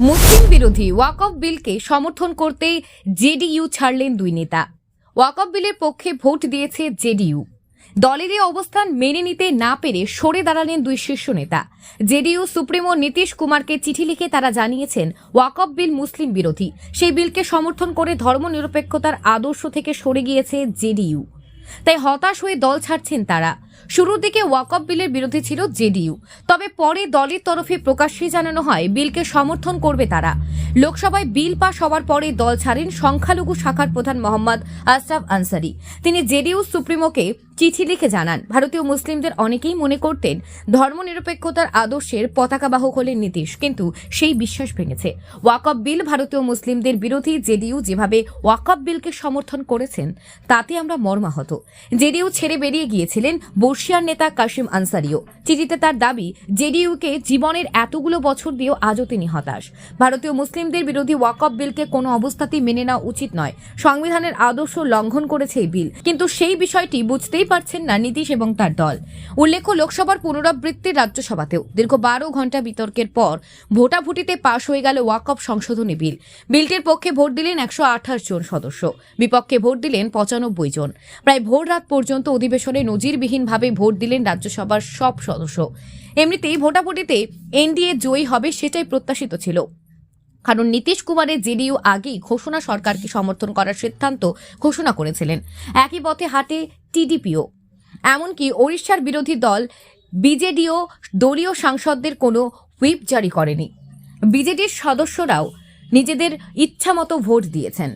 মুসলিম বিরোধী ওয়াকফ বিলকে সমর্থন করতেই জেডিইউ ছাড়লেন দুই নেতা। ওয়াকফ বিলের পক্ষে ভোট দিয়েছে জেডিইউ। দলের অবস্থান মেনে নিতে না পেরে সরে দাঁড়ালেন দুই শীর্ষ নেতা। জেডিইউ সুপ্রিমো নীতিশ কুমারকে চিঠি লিখে তারা জানিয়েছেন, ওয়াকফ বিল মুসলিম বিরোধী। সেই বিলকে সমর্থন করে ধর্মনিরপেক্ষতার আদর্শ থেকে সরে গিয়েছে জেডিইউ। তাই হতাশ হয়ে দল ছাড়ছেন তারা। শুরুর দিকে ওয়াকফ বিলের বিরোধী ছিল জেডিইউ। তবে পরে দলের তরফে প্রকাশ্যে জানানো হয়, বিলকে সমর্থন করবে তারা। লোকসভায় বিল পাশ হওয়ার পরে দল ছাড়েন সংখ্যালঘু শাখার প্রধান মোহাম্মদ আশরাফ আনসারি। তিনি জেডিইউ সুপ্রিমোকে চিঠি লিখে জানান, ভারতীয় মুসলিমদের অনেকেই মনে করতেন ধর্মনিরপেক্ষতার আদর্শের পতাকাবাহক হলেন নীতিশ, কিন্তু সেই বিশ্বাস ভেঙেছে। ওয়াকফ বিল ভারতীয় মুসলিমদের বিরোধী জেডিইউ যেভাবে ওয়াকফ বিলকে সমর্থন করেছেন, তাতে আমরা মর্মাহত। জেডিইউ ছেড়ে বেরিয়ে গিয়েছিলেন বর্ষিয়ার নেতা কাশিম আনসারিও। চিঠিতে তার দাবি, জেডিইউকে জীবনের এতগুলো বছর দিয়েও আজও তিনি হতাশ। ভারতীয় মুসলিমদের বিরোধী ওয়াকফ বিলকে কোনো অবস্থাতেই মেনে নেওয়া উচিত নয়। সংবিধানের আদর্শ লঙ্ঘন করেছে এই বিল। কিন্তু সেই বিষয়টি বুঝতেই পারছেন না নীতিশ এবং তার দল। উল্লেখ্য, লোকসভার পুনরাবৃত্তি রাজ্যসভাতেও দীর্ঘ বারো ঘণ্টা বিতর্কের পর ভোটাভুটিতে পাশ হয়ে গেল ওয়াকফ সংশোধনী বিল। বিলটির পক্ষে ভোট দিলেন একশো আঠাশ জন সদস্য। বিপক্ষে ভোট দিলেন পঁচানব্বই জন। প্রায় ভোর রাত পর্যন্ত অধিবেশনে নজিরবিহীনভাবে ভোট দিলেন রাজ্যসভার সব সদস্য। এমনিতেই ভোটাভুটিতে এনডিএ জয়ী হবে সেটাই প্রত্যাশিত ছিল। কারণ নীতিশ কুমারের জেডিইউ আগেই ঘোষণা সরকারকে সমর্থন করার সিদ্ধান্ত ঘোষণা করেছিলেন। একই পথে হাটে টিডিপিও। এমনকি ওড়িশার বিরোধী দল বিজেডিও দলীয় সাংসদদের কোনো হুইপ জারি করেনি। বিজেডির সদস্যরাও নিজেদের ইচ্ছামতো ভোট দিয়েছেন।